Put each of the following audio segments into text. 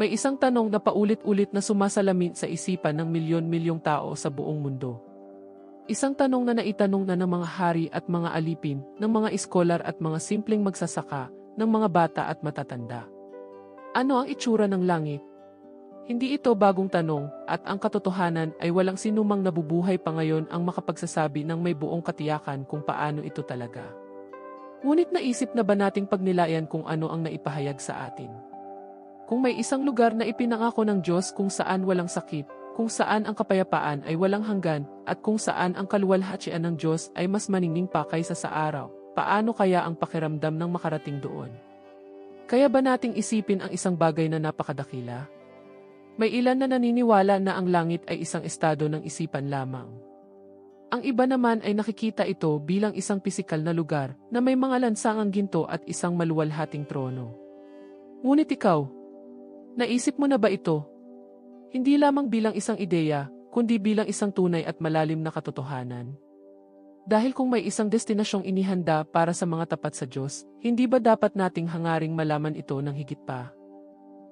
May isang tanong na paulit-ulit na sumasalamin sa isipan ng milyon-milyong tao sa buong mundo. Isang tanong na naitanong na ng mga hari at mga alipin, ng mga iskolar at mga simpleng magsasaka, ng mga bata at matatanda. Ano ang itsura ng langit? Hindi ito bagong tanong, at ang katotohanan ay walang sinumang nabubuhay pa ngayon ang makapagsasabi ng may buong katiyakan kung paano ito talaga. Ngunit naisip na ba nating pagnilayan kung ano ang naipahayag sa atin? Kung may isang lugar na ipinangako ng Diyos kung saan walang sakit, kung saan ang kapayapaan ay walang hanggan, at kung saan ang kaluwalhatian ng Diyos ay mas maningning pa kaysa sa araw, paano kaya ang pakiramdam ng makarating doon? Kaya ba nating isipin ang isang bagay na napakadakila? May ilan na naniniwala na ang langit ay isang estado ng isipan lamang. Ang iba naman ay nakikita ito bilang isang pisikal na lugar na may mga lansangang ginto at isang maluwalhating trono. Ngunit ikaw, naisip mo na ba ito? Hindi lamang bilang isang ideya, kundi bilang isang tunay at malalim na katotohanan. Dahil kung may isang destinasyong inihanda para sa mga tapat sa Diyos, hindi ba dapat nating hangaring malaman ito ng higit pa?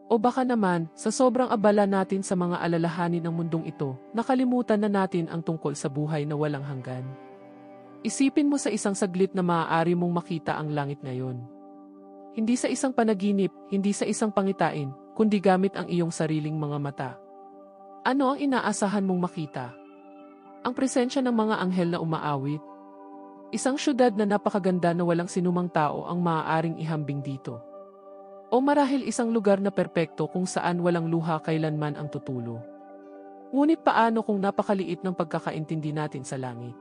O baka naman, sa sobrang abala natin sa mga alalahanin ng mundong ito, nakalimutan na natin ang tungkol sa buhay na walang hanggan. Isipin mo sa isang saglit na maaari mong makita ang langit ngayon. Hindi sa isang panaginip, hindi sa isang pangitain, kundi gamit ang iyong sariling mga mata. Ano ang inaasahan mong makita? Ang presensya ng mga anghel na umaawit? Isang syudad na napakaganda na walang sinumang tao ang maaaring ihambing dito. O marahil isang lugar na perpekto kung saan walang luha kailanman ang tutulo. Ngunit paano kung napakaliit ng pagkakaintindi natin sa langit?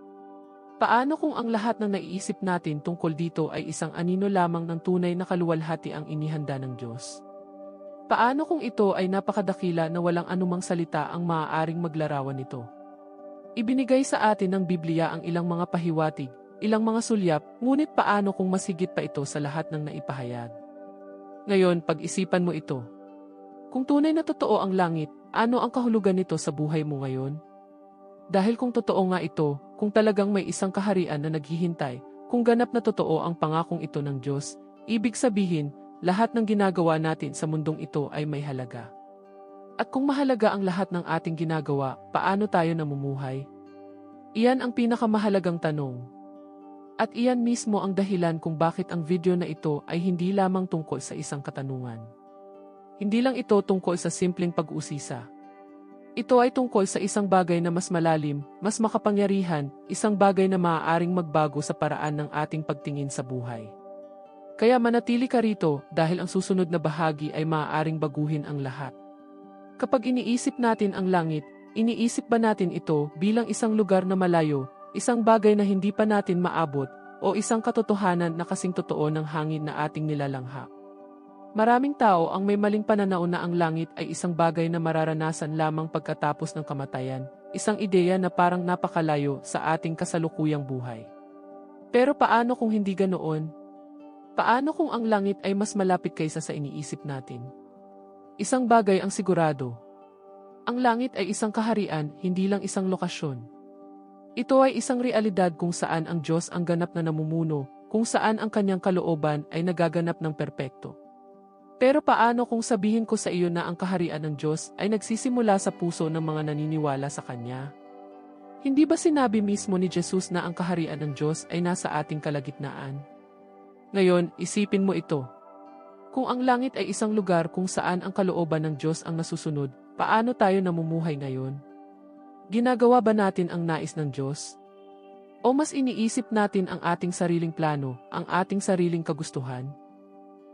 Paano kung ang lahat ng naiisip natin tungkol dito ay isang anino lamang ng tunay na kaluwalhati ang inihanda ng Diyos? Paano kung ito ay napakadakila na walang anumang salita ang maaaring maglarawan nito? Ibinigay sa atin ng Biblia ang ilang mga pahiwatig, ilang mga sulyap, ngunit paano kung masigit pa ito sa lahat ng naipahayag? Ngayon, pag-isipan mo ito. Kung tunay na totoo ang langit, ano ang kahulugan nito sa buhay mo ngayon? Dahil kung totoo nga ito, kung talagang may isang kaharian na naghihintay, kung ganap na totoo ang pangakong ito ng Diyos, ibig sabihin, lahat ng ginagawa natin sa mundong ito ay may halaga. At kung mahalaga ang lahat ng ating ginagawa, paano tayo namumuhay? Iyan ang pinakamahalagang tanong. At iyan mismo ang dahilan kung bakit ang video na ito ay hindi lamang tungkol sa isang katanungan. Hindi lang ito tungkol sa simpleng pag-usisa. Ito ay tungkol sa isang bagay na mas malalim, mas makapangyarihan, isang bagay na maaaring magbago sa paraan ng ating pagtingin sa buhay. Kaya manatili ka rito dahil ang susunod na bahagi ay maaaring baguhin ang lahat. Kapag iniisip natin ang langit, iniisip ba natin ito bilang isang lugar na malayo isang bagay na hindi pa natin maabot, o isang katotohanan na kasing totoo ng hangin na ating nilalangha. Maraming tao ang may maling pananaw na ang langit ay isang bagay na mararanasan lamang pagkatapos ng kamatayan, isang ideya na parang napakalayo sa ating kasalukuyang buhay. Pero paano kung hindi ganoon? Paano kung ang langit ay mas malapit kaysa sa iniisip natin? Isang bagay ang sigurado. Ang langit ay isang kaharian, hindi lang isang lokasyon. Ito ay isang realidad kung saan ang Diyos ang ganap na namumuno, kung saan ang kanyang kalooban ay nagaganap ng perpekto. Pero paano kung sabihin ko sa iyo na ang kaharian ng Diyos ay nagsisimula sa puso ng mga naniniwala sa Kanya? Hindi ba sinabi mismo ni Jesus na ang kaharian ng Diyos ay nasa ating kalagitnaan? Ngayon, isipin mo ito. Kung ang langit ay isang lugar kung saan ang kalooban ng Diyos ang nasusunod, paano tayo namumuhay ngayon? Ginagawa ba natin ang nais ng Diyos? O mas iniisip natin ang ating sariling plano, ang ating sariling kagustuhan?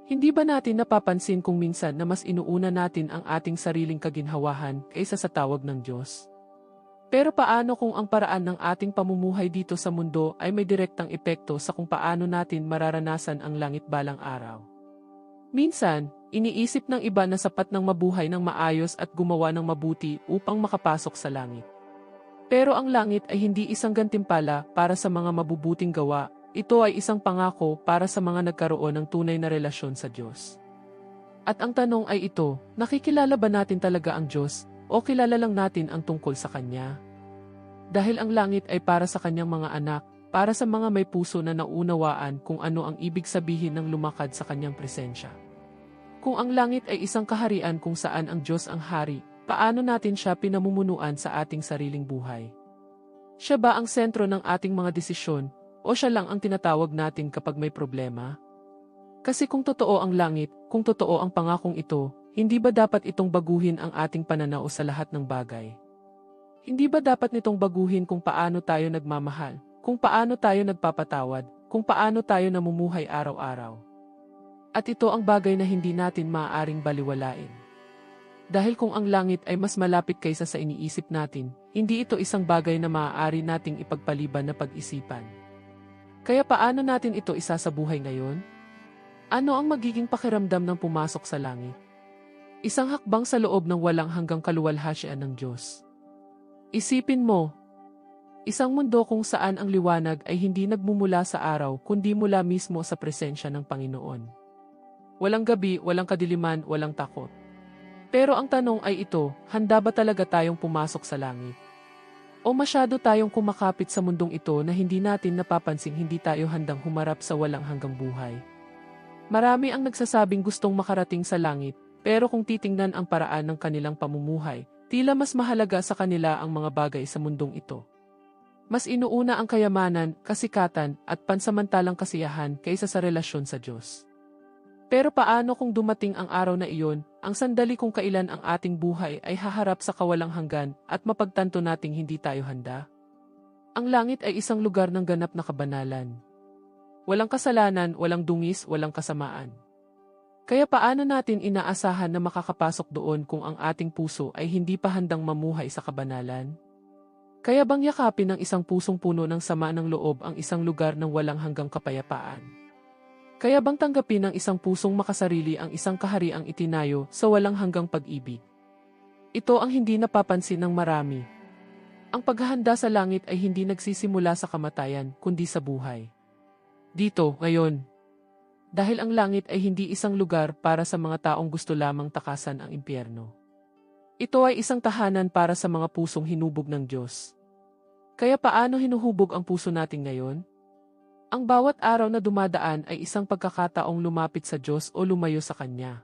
Hindi ba natin napapansin kung minsan na mas inuuna natin ang ating sariling kaginhawahan kaysa sa tawag ng Diyos? Pero paano kung ang paraan ng ating pamumuhay dito sa mundo ay may direktang epekto sa kung paano natin mararanasan ang langit balang araw? Minsan, iniisip ng iba na sapat ng mabuhay ng maayos at gumawa ng mabuti upang makapasok sa langit. Pero ang langit ay hindi isang gantimpala para sa mga mabubuting gawa, ito ay isang pangako para sa mga nagkaroon ng tunay na relasyon sa Diyos. At ang tanong ay ito, nakikilala ba natin talaga ang Diyos o kilala lang natin ang tungkol sa Kanya? Dahil ang langit ay para sa Kanyang mga anak, para sa mga may puso na naunawaan kung ano ang ibig sabihin ng lumakad sa Kanyang presensya. Kung ang langit ay isang kaharian kung saan ang Diyos ang hari, paano natin siya pinamumunuan sa ating sariling buhay? Siya ba ang sentro ng ating mga desisyon o siya lang ang tinatawag natin kapag may problema? Kasi kung totoo ang langit, kung totoo ang pangakong ito, hindi ba dapat itong baguhin ang ating pananaw sa lahat ng bagay? Hindi ba dapat nitong baguhin kung paano tayo nagmamahal, kung paano tayo nagpapatawad, kung paano tayo namumuhay araw-araw? At ito ang bagay na hindi natin maaaring baliwalain. Dahil kung ang langit ay mas malapit kaysa sa iniisip natin, hindi ito isang bagay na maaari nating ipagpaliban na pag-isipan. Kaya paano natin ito isasabuhay ngayon? Ano ang magiging pakiramdam ng pumasok sa langit? Isang hakbang sa loob ng walang hanggang kaluwalhasyan ng Diyos. Isipin mo, isang mundo kung saan ang liwanag ay hindi nagmumula sa araw kundi mula mismo sa presensya ng Panginoon. Walang gabi, walang kadiliman, walang takot. Pero ang tanong ay ito, handa ba talaga tayong pumasok sa langit? O masyado tayong kumakapit sa mundong ito na hindi natin napapansing hindi tayo handang humarap sa walang hanggang buhay? Marami ang nagsasabing gustong makarating sa langit, pero kung titingnan ang paraan ng kanilang pamumuhay, tila mas mahalaga sa kanila ang mga bagay sa mundong ito. Mas inuuna ang kayamanan, kasikatan, at pansamantalang kasiyahan kaysa sa relasyon sa Diyos. Pero paano kung dumating ang araw na iyon, ang sandali kung kailan ang ating buhay ay haharap sa kawalang hanggan at mapagtanto nating hindi tayo handa? Ang langit ay isang lugar ng ganap na kabanalan. Walang kasalanan, walang dungis, walang kasamaan. Kaya paano natin inaasahan na makakapasok doon kung ang ating puso ay hindi pa handang mamuhay sa kabanalan? Kaya bang yakapin ng isang pusong puno ng sama ng loob ang isang lugar ng walang hanggang kapayapaan? Kaya bang tanggapin ng isang pusong makasarili ang isang kahariang itinayo sa walang hanggang pag-ibig? Ito ang hindi napapansin ng marami. Ang paghahanda sa langit ay hindi nagsisimula sa kamatayan, kundi sa buhay. Dito, ngayon. Dahil ang langit ay hindi isang lugar para sa mga taong gusto lamang takasan ang impyerno. Ito ay isang tahanan para sa mga pusong hinubog ng Diyos. Kaya paano hinuhubog ang puso natin ngayon? Ang bawat araw na dumadaan ay isang pagkakataong lumapit sa Diyos o lumayo sa Kanya.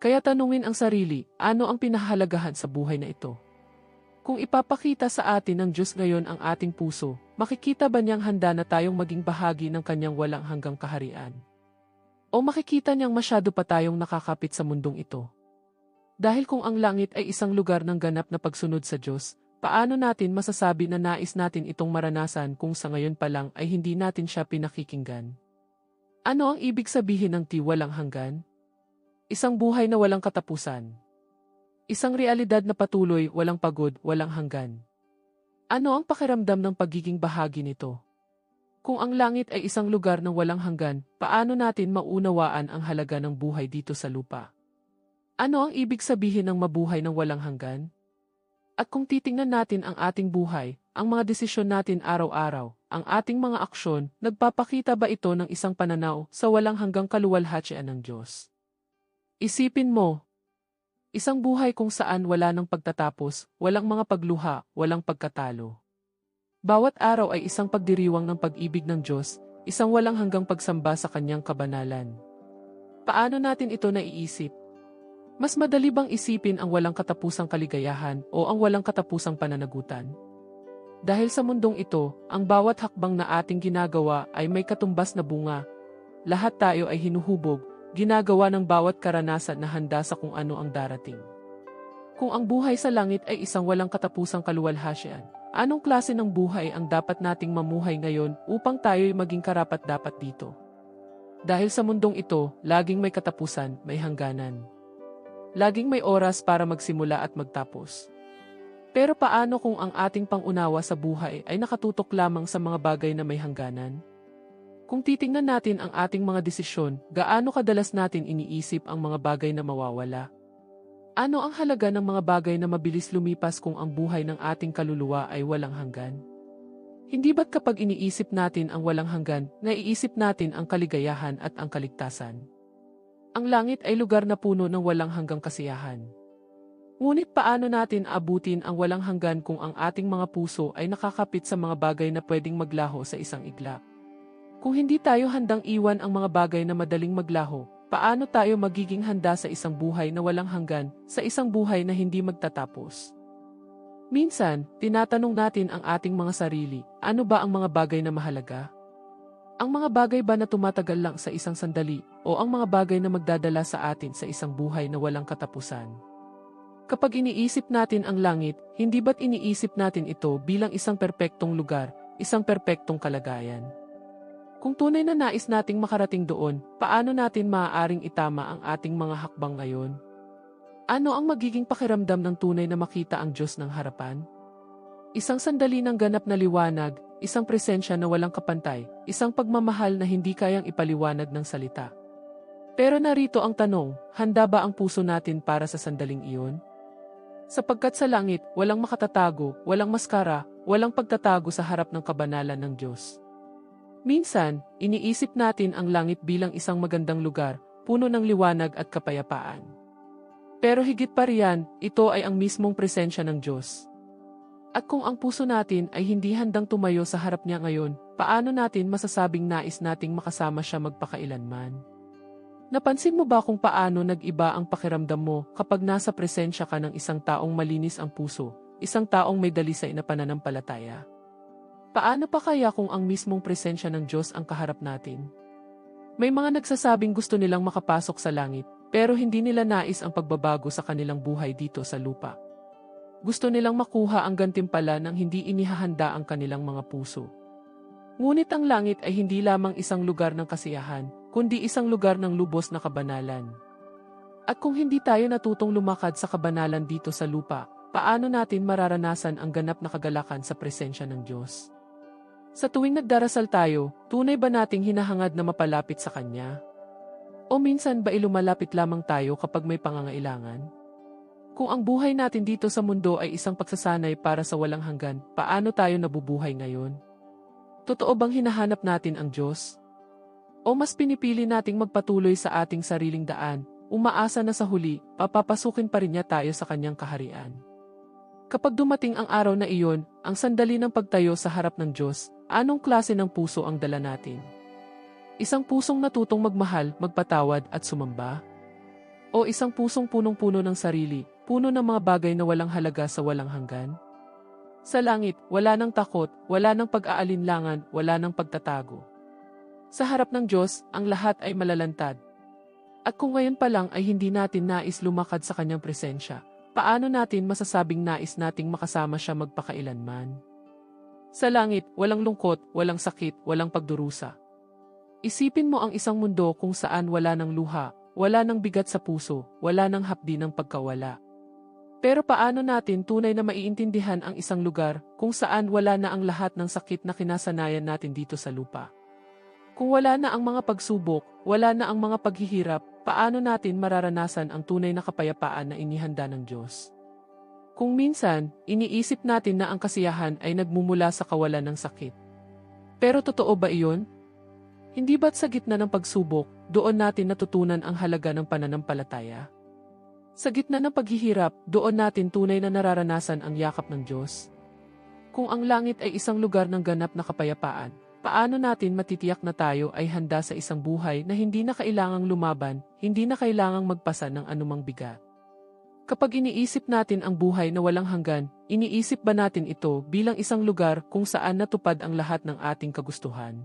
Kaya tanungin ang sarili, ano ang pinahalagahan sa buhay na ito? Kung ipapakita sa atin ng Diyos ngayon ang ating puso, makikita ba niyang handa na tayong maging bahagi ng Kanyang walang hanggang kaharian? O makikita niyang masyado pa tayong nakakapit sa mundong ito? Dahil kung ang langit ay isang lugar ng ganap na pagsunod sa Diyos, Paano natin masasabi na nais natin itong maranasan kung sa ngayon pa lang ay hindi natin siya pinakikinggan? Ano ang ibig sabihin ng tiwalang hanggan? Isang buhay na walang katapusan. Isang realidad na patuloy, walang pagod, walang hanggan. Ano ang pakiramdam ng pagiging bahagi nito? Kung ang langit ay isang lugar ng walang hanggan, paano natin maunawaan ang halaga ng buhay dito sa lupa? Ano ang ibig sabihin ng mabuhay ng walang hanggan? At kung titingnan natin ang ating buhay, ang mga desisyon natin araw-araw, ang ating mga aksyon, nagpapakita ba ito ng isang pananaw sa walang hanggang kaluwalhatian ng Diyos? Isipin mo, isang buhay kung saan wala ng pagtatapos, walang mga pagluha, walang pagkatalo. Bawat araw ay isang pagdiriwang ng pag-ibig ng Diyos, isang walang hanggang pagsamba sa kanyang kabanalan. Paano natin ito naiisip? Mas madali bang isipin ang walang katapusang kaligayahan o ang walang katapusang pananagutan? Dahil sa mundong ito, ang bawat hakbang na ating ginagawa ay may katumbas na bunga. Lahat tayo ay hinuhubog, ginagawa ng bawat karanasan na handa sa kung ano ang darating. Kung ang buhay sa langit ay isang walang katapusang kaluwalhasyan, anong klase ng buhay ang dapat nating mamuhay ngayon upang tayo'y maging karapat-dapat dito? Dahil sa mundong ito, laging may katapusan, may hangganan. Laging may oras para magsimula at magtapos. Pero paano kung ang ating pangunawa sa buhay ay nakatutok lamang sa mga bagay na may hangganan? Kung titingnan natin ang ating mga desisyon, gaano kadalas natin iniisip ang mga bagay na mawawala? Ano ang halaga ng mga bagay na mabilis lumipas kung ang buhay ng ating kaluluwa ay walang hanggan? Hindi ba't kapag iniisip natin ang walang hanggan, naiisip natin ang kaligayahan at ang kaligtasan? Ang langit ay lugar na puno ng walang hanggang kasiyahan. Ngunit paano natin abutin ang walang hanggan kung ang ating mga puso ay nakakapit sa mga bagay na pwedeng maglaho sa isang iglap? Kung hindi tayo handang iwan ang mga bagay na madaling maglaho, paano tayo magiging handa sa isang buhay na walang hanggan, sa isang buhay na hindi magtatapos? Minsan, tinatanong natin ang ating mga sarili, ano ba ang mga bagay na mahalaga? Ang mga bagay ba na tumatagal lang sa isang sandali, o ang mga bagay na magdadala sa atin sa isang buhay na walang katapusan? Kapag iniisip natin ang langit, hindi ba't iniisip natin ito bilang isang perpektong lugar, isang perpektong kalagayan? Kung tunay na nais nating makarating doon, paano natin maaaring itama ang ating mga hakbang ngayon? Ano ang magiging pakiramdam ng tunay na makita ang Diyos ng harapan? Isang sandali ng ganap na liwanag, isang presensya na walang kapantay, isang pagmamahal na hindi kayang ipaliwanag ng salita. Pero narito ang tanong, handa ba ang puso natin para sa sandaling iyon? Sapagkat sa langit, walang makatatago, walang maskara, walang pagtatago sa harap ng kabanalan ng Diyos. Minsan, iniisip natin ang langit bilang isang magandang lugar, puno ng liwanag at kapayapaan. Pero higit pa riyan, ito ay ang mismong presensya ng Diyos. At kung ang puso natin ay hindi handang tumayo sa harap niya ngayon, paano natin masasabing nais nating makasama siya magpakailanman? Napansin mo ba kung paano nag-iba ang pakiramdam mo kapag nasa presensya ka ng isang taong malinis ang puso, isang taong may dalisay na pananampalataya? Paano pa kaya kung ang mismong presensya ng Diyos ang kaharap natin? May mga nagsasabing gusto nilang makapasok sa langit, pero hindi nila nais ang pagbabago sa kanilang buhay dito sa lupa. Gusto nilang makuha ang gantimpala ng hindi inihahanda ang kanilang mga puso. Ngunit ang langit ay hindi lamang isang lugar ng kasiyahan, kundi isang lugar ng lubos na kabanalan. At kung hindi tayo natutong lumakad sa kabanalan dito sa lupa, paano natin mararanasan ang ganap na kagalakan sa presensya ng Diyos? Sa tuwing nagdarasal tayo, tunay ba nating hinahangad na mapalapit sa Kanya? O minsan ba ilumalapit lamang tayo kapag may pangangailangan? Kung ang buhay natin dito sa mundo ay isang pagsasanay para sa walang hanggan, paano tayo nabubuhay ngayon? Totoo bang hinahanap natin ang Diyos? O mas pinipili nating magpatuloy sa ating sariling daan, umaasa na sa huli, papapasukin pa rin niya tayo sa kanyang kaharian? Kapag dumating ang araw na iyon, ang sandali ng pagtayo sa harap ng Diyos, anong klase ng puso ang dala natin? Isang pusong natutong magmahal, magpatawad at sumamba? O isang pusong punong-puno ng sarili, puno ng mga bagay na walang halaga sa walang hanggan? Sa langit, wala nang takot, wala nang pag-aalinlangan, wala nang pagtatago. Sa harap ng Diyos, ang lahat ay malalantad. At kung ngayon pa lang ay hindi natin nais lumakad sa kanyang presensya, paano natin masasabing nais nating makasama siya magpakailanman? Sa langit, walang lungkot, walang sakit, walang pagdurusa. Isipin mo ang isang mundo kung saan wala ng luha, wala ng bigat sa puso, wala ng hapdi ng pagkawala. Pero paano natin tunay na maiintindihan ang isang lugar kung saan wala na ang lahat ng sakit na kinasanayan natin dito sa lupa? Kung wala na ang mga pagsubok, wala na ang mga paghihirap, paano natin mararanasan ang tunay na kapayapaan na inihanda ng Diyos? Kung minsan, iniisip natin na ang kasiyahan ay nagmumula sa kawalan ng sakit. Pero totoo ba iyon? Hindi ba't sa gitna ng pagsubok, doon natin natutunan ang halaga ng pananampalataya? Sa gitna ng paghihirap, doon natin tunay na nararanasan ang yakap ng Diyos. Kung ang langit ay isang lugar ng ganap na kapayapaan, paano natin matitiyak na tayo ay handa sa isang buhay na hindi na kailangang lumaban, hindi na kailangang magpasa ng anumang bigat? Kapag iniisip natin ang buhay na walang hanggan, iniisip ba natin ito bilang isang lugar kung saan natupad ang lahat ng ating kagustuhan?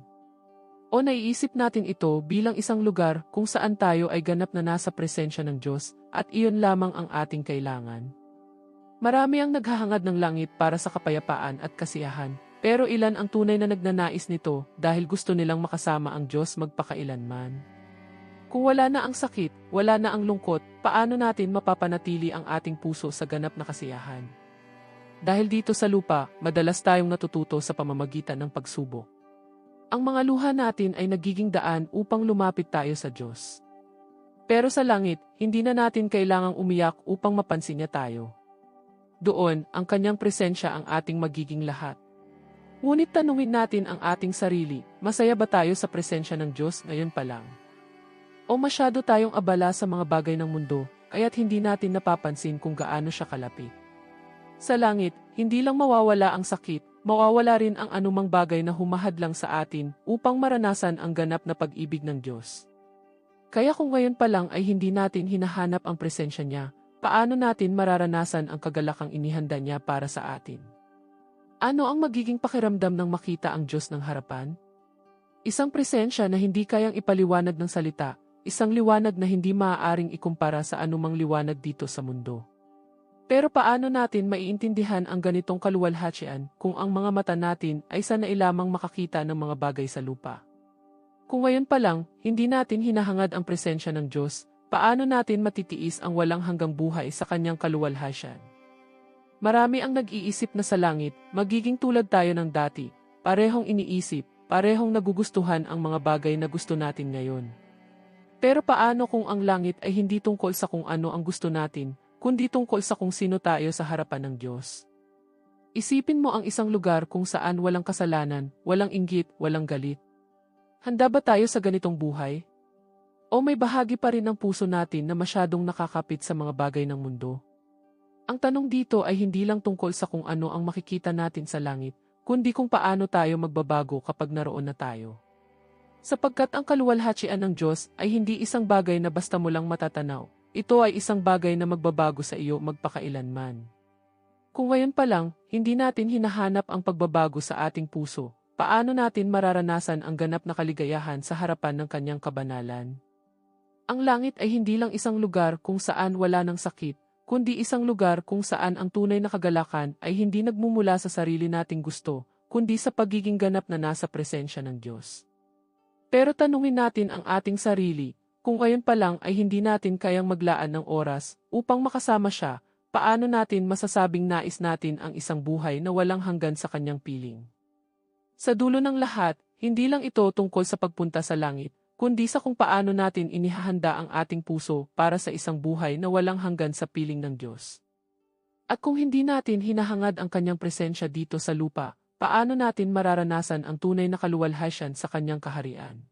O naiisip natin ito bilang isang lugar kung saan tayo ay ganap na nasa presensya ng Diyos at iyon lamang ang ating kailangan. Marami ang naghahangad ng langit para sa kapayapaan at kasiyahan, pero ilan ang tunay na nagnanais nito dahil gusto nilang makasama ang Diyos magpakailanman. Kung wala na ang sakit, wala na ang lungkot, paano natin mapapanatili ang ating puso sa ganap na kasiyahan? Dahil dito sa lupa, madalas tayong natututo sa pamamagitan ng pagsubok. Ang mga luha natin ay nagiging daan upang lumapit tayo sa Diyos. Pero sa langit, hindi na natin kailangang umiyak upang mapansin niya tayo. Doon, ang kanyang presensya ang ating magiging lahat. Ngunit tanungin natin ang ating sarili, masaya ba tayo sa presensya ng Diyos ngayon pa lang? O masyado tayong abala sa mga bagay ng mundo, kaya't hindi natin napapansin kung gaano siya kalapit. Sa langit, hindi lang mawawala ang sakit, mawawala rin ang anumang bagay na humahadlang sa atin upang maranasan ang ganap na pag-ibig ng Diyos. Kaya kung ngayon pa lang ay hindi natin hinahanap ang presensya niya, paano natin mararanasan ang kagalakang inihanda niya para sa atin? Ano ang magiging pakiramdam ng makita ang Diyos ng harapan? Isang presensya na hindi kayang ipaliwanag ng salita, isang liwanag na hindi maaaring ikumpara sa anumang liwanag dito sa mundo. Pero paano natin maiintindihan ang ganitong kaluwalhatian kung ang mga mata natin ay sanay lamang makakita ng mga bagay sa lupa? Kung ngayon pa lang, hindi natin hinahangad ang presensya ng Diyos, paano natin matitiis ang walang hanggang buhay sa kanyang kaluwalhasyan? Marami ang nag-iisip na sa langit, magiging tulad tayo ng dati, parehong iniisip, parehong nagugustuhan ang mga bagay na gusto natin ngayon. Pero paano kung ang langit ay hindi tungkol sa kung ano ang gusto natin, kundi tungkol sa kung sino tayo sa harapan ng Diyos? Isipin mo ang isang lugar kung saan walang kasalanan, walang inggit, walang galit. Handa ba tayo sa ganitong buhay? O may bahagi pa rin ng puso natin na masyadong nakakapit sa mga bagay ng mundo? Ang tanong dito ay hindi lang tungkol sa kung ano ang makikita natin sa langit, kundi kung paano tayo magbabago kapag naroon na tayo. Sapagkat ang kaluwalhatian ng Diyos ay hindi isang bagay na basta mo lang matatanaw, ito ay isang bagay na magbabago sa iyo magpakailanman. Kung ngayon pa lang, hindi natin hinahanap ang pagbabago sa ating puso, paano natin mararanasan ang ganap na kaligayahan sa harapan ng kanyang kabanalan? Ang langit ay hindi lang isang lugar kung saan wala ng sakit, kundi isang lugar kung saan ang tunay na kagalakan ay hindi nagmumula sa sarili nating gusto, kundi sa pagiging ganap na nasa presensya ng Diyos. Pero tanungin natin ang ating sarili, kung ngayon pa lang ay hindi natin kayang maglaan ng oras upang makasama siya, paano natin masasabing nais natin ang isang buhay na walang hanggan sa kanyang piling? Sa dulo ng lahat, hindi lang ito tungkol sa pagpunta sa langit, kundi sa kung paano natin inihahanda ang ating puso para sa isang buhay na walang hanggan sa piling ng Diyos. At kung hindi natin hinahangad ang kanyang presensya dito sa lupa, paano natin mararanasan ang tunay na kaluwalhasyan sa kanyang kaharian?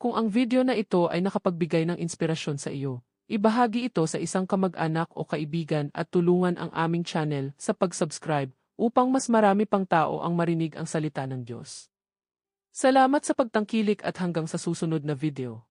Kung ang video na ito ay nakapagbigay ng inspirasyon sa iyo, ibahagi ito sa isang kamag-anak o kaibigan at tulungan ang aming channel sa pag-subscribe upang mas marami pang tao ang marinig ang salita ng Diyos. Salamat sa pagtangkilik at hanggang sa susunod na video.